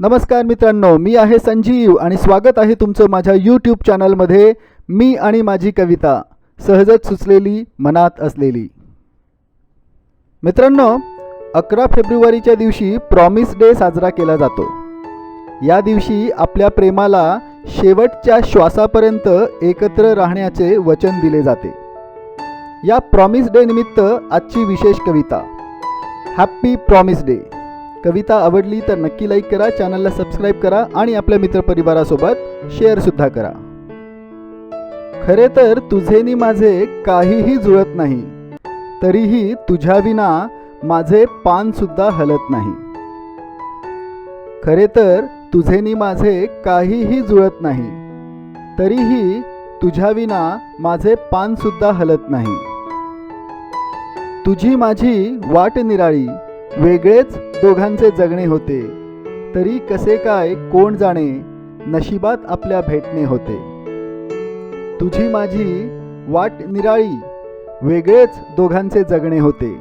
नमस्कार मित्रांनो मी आहे संजीव आणि स्वागत आहे तुमचं माझ्या यूट्यूब चॅनलमध्ये मी आणि माझी कविता सहजच सुचलेली मनात असलेली. मित्रांनो अकरा फेब्रुवारीच्या दिवशी प्रॉमिस डे साजरा केला जातो. या दिवशी आपल्या प्रेमाला शेवटच्या श्वासापर्यंत एकत्र राहण्याचे वचन दिले जाते. या प्रॉमिस डे निमित्त आजची विशेष कविता हॅप्पी प्रॉमिस डे कविता आवडली तर नक्की लाईक करा चॅनलला सबस्क्राईब करा आणि आपल्या मित्रपरिवारासोबत शेअरसुद्धा करा. खरे तर तुझेनी माझे काहीही जुळत नाही तरीही तुझ्याविना माझे पानसुद्धा हलत नाही. खरे तर तुझेनी माझे काहीही जुळत नाही तरीही तुझ्याविना माझे पानसुद्धा हलत नाही. तुझी माझी वाट निराळी वेगळेच दोघांचे जगणे होते. तरी कसे काय कोण जाणे नशिबात आपल्या भेटणे होते. तुझी माझी वाट निराळी वेगळेच दोघांचे जगणे होते.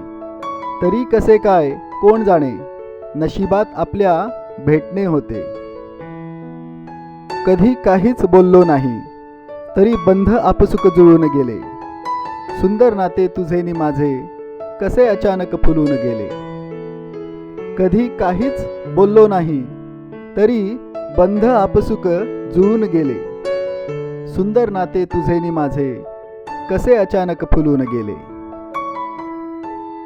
तरी कसे काय कोण जाणे नशिबात आपल्या भेटणे होते. कधी काहीच बोललो नाही तरी बंध आपसुक जुळून गेले. सुंदर नाते तुझे नि माझे कसे अचानक फुलून गेले. कधी काहीच बोललो नाही. तरी बंध आपसुक जुळून गेले. सुंदर नाते तुझे नि माझे कसे अचानक फुलून गेले.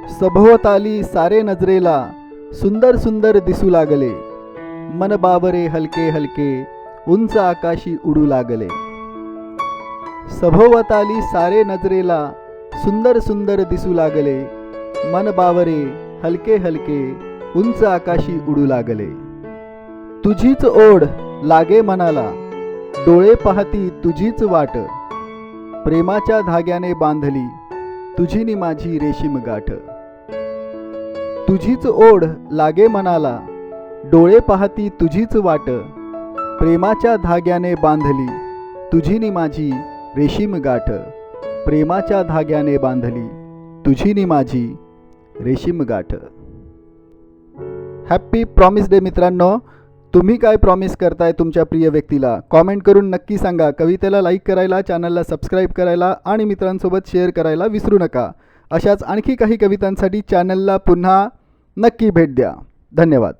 सभोवताली सारे नजरेला सुंदर सुंदर दिसू लागले. मन बावरे हलके हलके उंच आकाशी उडू लागले. सभोवताली सारे नजरेला सुंदर सुंदर दिसू लागले. मन बावरे हलके हलके उंच आकाशी उडू लागले. तुझीच ओढ लागे मनाला डोळे पाहती तुझीच वाट. प्रेमाच्या धाग्याने बांधली तुझीनी माझी रेशीम गाठ. तुझीच ओढ लागे मनाला डोळे पाहती तुझीच वाट. प्रेमाच्या धाग्याने बांधली तुझीनी माझी रेशीम गाठ. प्रेमाच्या धाग्याने बांधली तुझीनी माझी रेशीम गाठ. हॅप्पी प्रॉमिस डे मित्रांनो. तुम्ही काय प्रॉमिस करताय तुमच्या प्रिय व्यक्तीला? कॉमेंट करून नक्की सांगा. कवितेला लाईक करायला चॅनलला सबस्क्राईब करायला आणि मित्रांसोबत शेअर करायला विसरू नका. अशाच आणखी काही कवितांसाठी चॅनलला पुन्हा नक्की भेट द्या. धन्यवाद.